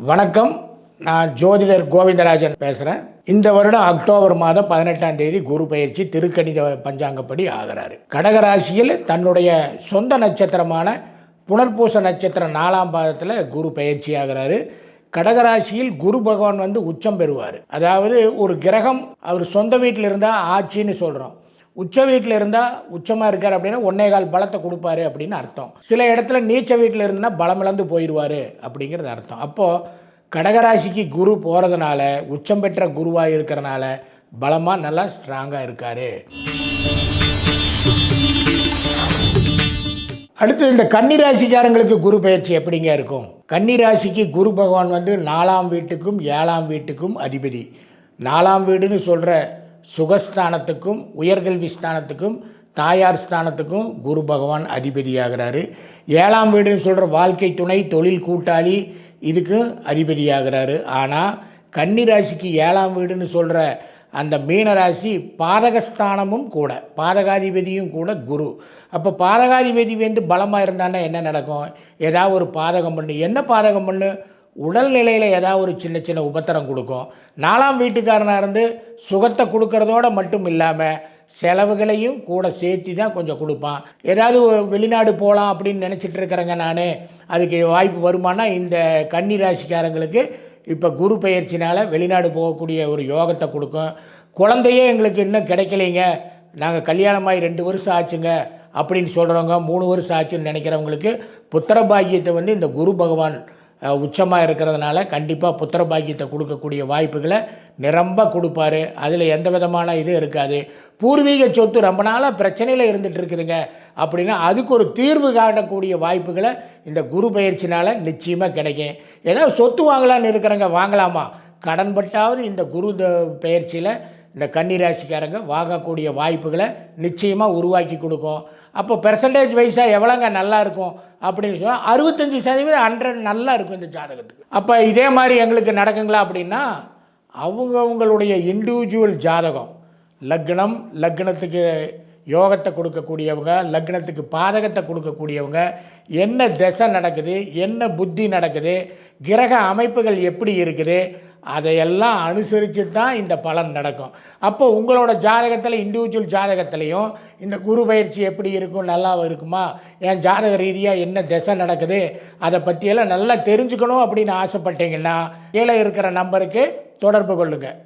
வணக்கம். நான் ஜோதிடர் கோவிந்தராஜன் பேசுகிறேன் இந்த வருடம் அக்டோபர் மாதம் பதினெட்டாம் தேதி குரு பயிற்சி திருக்கணித பஞ்சாங்கப்படி ஆகிறாரு. கடகராசியில் தன்னுடைய சொந்த நட்சத்திரமான புனர்பூச நட்சத்திரம் நாலாம் பாதத்தில் குரு பயிற்சி ஆகிறாரு. கடகராசியில் குரு பகவான் வந்து உச்சம் பெறுவார். அதாவது ஒரு கிரகம் அவர் சொந்த வீட்டில் இருந்தால் ஆட்சின்னு சொல்கிறோம் உச்ச வீட்டில் இருந்தால் உச்சமாக இருக்கார் அப்படின்னா ஒன்னே கால் பலத்தை கொடுப்பாரு அப்படின்னு அர்த்தம். சில இடத்துல நீச்ச வீட்டில் இருந்துன்னா பலம் இழந்து போயிடுவார் அப்படிங்கிறது அர்த்தம். அப்போது கடகராசிக்கு குரு போகிறதுனால உச்சம் பெற்ற குருவாக இருக்கிறனால பலமாக நல்லா ஸ்ட்ராங்காக இருக்கார். அடுத்து இந்த கன்னிராசிக்காரங்களுக்கு குரு பயிற்சி எப்படிங்க இருக்கும்? கன்னிராசிக்கு குரு பகவான் வந்து நாலாம் வீட்டுக்கும் ஏழாம் வீட்டுக்கும் அதிபதி. நாலாம் வீடுன்னு சொல்கிற சுகஸ்தானத்துக்கும் உயர்கல்வி ஸ்தானத்துக்கும் தாயார் ஸ்தானத்துக்கும் குரு பகவான் அதிபதியாகிறாரு. ஏழாம் வீடுன்னு சொல்கிற வாழ்க்கை துணை தொழில் கூட்டாளி இதுக்கும் அதிபதியாகிறாரு. ஆனால் கன்னிராசிக்கு ஏழாம் வீடுன்னு சொல்கிற அந்த மீனராசி பாதகஸ்தானமும் கூட பாதகாதிபதியும் கூட குரு. அப்போ பாதகாதிபதி வந்து பலமாக இருந்தான்னா என்ன நடக்கும்? ஏதாவது ஒரு பாதகம் பண்ணு. என்ன பாதகம் பண்ணு? உடல்நிலையில் ஏதாவது ஒரு சின்ன சின்ன உபத்திரம் கொடுக்கும். நாலாம் வீட்டுக்காரனாக இருந்து சுகத்தை கொடுக்கறதோட மட்டும் இல்லாமல் செலவுகளையும் கூட சேர்த்து தான் கொஞ்சம் கொடுப்பான். ஏதாவது வெளிநாடு போகலாம் அப்படின்னு நினச்சிட்டு இருக்கிறேங்க நான். அதுக்கு வாய்ப்பு வருமானா இந்த கன்னி ராசிக்காரங்களுக்கு இப்போ குரு பயிற்சினால் வெளிநாடு போகக்கூடிய ஒரு யோகத்தை கொடுக்கும். குழந்தையே எங்களுக்கு இன்னும் கிடைக்கலைங்க. நாங்கள் கல்யாணமாகி ரெண்டு வருஷம் ஆச்சுங்க அப்படின்னு சொல்கிறவங்க மூணு வருஷம் ஆச்சுன்னு நினைக்கிறவங்களுக்கு புத்திர பாக்கியத்தை வந்து இந்த குரு பகவான் உச்சமாக இருக்கிறதுனால கண்டிப்பாக புத்திர பாக்கியத்தை கொடுக்கக்கூடிய வாய்ப்புகளை நிரம்ப கொடுப்பாரு. அதில் எந்த விதமான இது இருக்காது. பூர்வீக சொத்து ரொம்ப நாளாக பிரச்சனையில் இருந்துகிட்டு இருக்குதுங்க. அப்படின்னா அதுக்கு ஒரு தீர்வு காணக்கூடிய வாய்ப்புகளை இந்த குரு பயிற்சினால் நிச்சயமாக கிடைக்கும். ஏதாவது சொத்து வாங்கலான்னு இருக்கிறவங்க வாங்கலாமா? கடன்பட்டாவது இந்த குரு த பயிற்சியில் இந்த கன்னிராசிக்காரங்க வாங்கக்கூடிய வாய்ப்புகளை நிச்சயமாக உருவாக்கி கொடுக்கும். அப்போ பெர்சன்டேஜ் வைஸாக எவ்வளோங்க நல்லா இருக்கும் அப்படின்னு சொன்னால் அறுபத்தஞ்சி சதவீதம் ஹண்ட்ரட் நல்லா இருக்கும் இந்த ஜாதகத்துக்கு. அப்போ இதே மாதிரி எங்களுக்கு நடக்குங்களா அப்படின்னா அவங்கவுங்களுடைய இண்டிவிஜுவல் ஜாதகம் லக்னம் லக்னத்துக்கு யோகத்தை கொடுக்கக்கூடியவங்க லக்னத்துக்கு பாதகத்தை கொடுக்கக்கூடியவங்க என்ன திசை நடக்குது என்ன புத்தி நடக்குது கிரக அமைப்புகள் எப்படி இருக்குது அதையெல்லாம் அனுசரித்து தான் இந்த பலன் நடக்கும். அப்போ உங்களோட ஜாதகத்தில் இண்டிவிஜுவல் ஜாதகத்திலையும் இந்த குரு பயிற்சி எப்படி இருக்கும் நல்லா இருக்குமா என் ஜாதக ரீதியாக என்ன திசை நடக்குது அதை பற்றியெல்லாம் நல்லா தெரிஞ்சுக்கணும் அப்படின்னு ஆசைப்பட்டீங்கன்னா கீழே இருக்கிற நம்பருக்கு தொடர்பு கொள்ளுங்கள்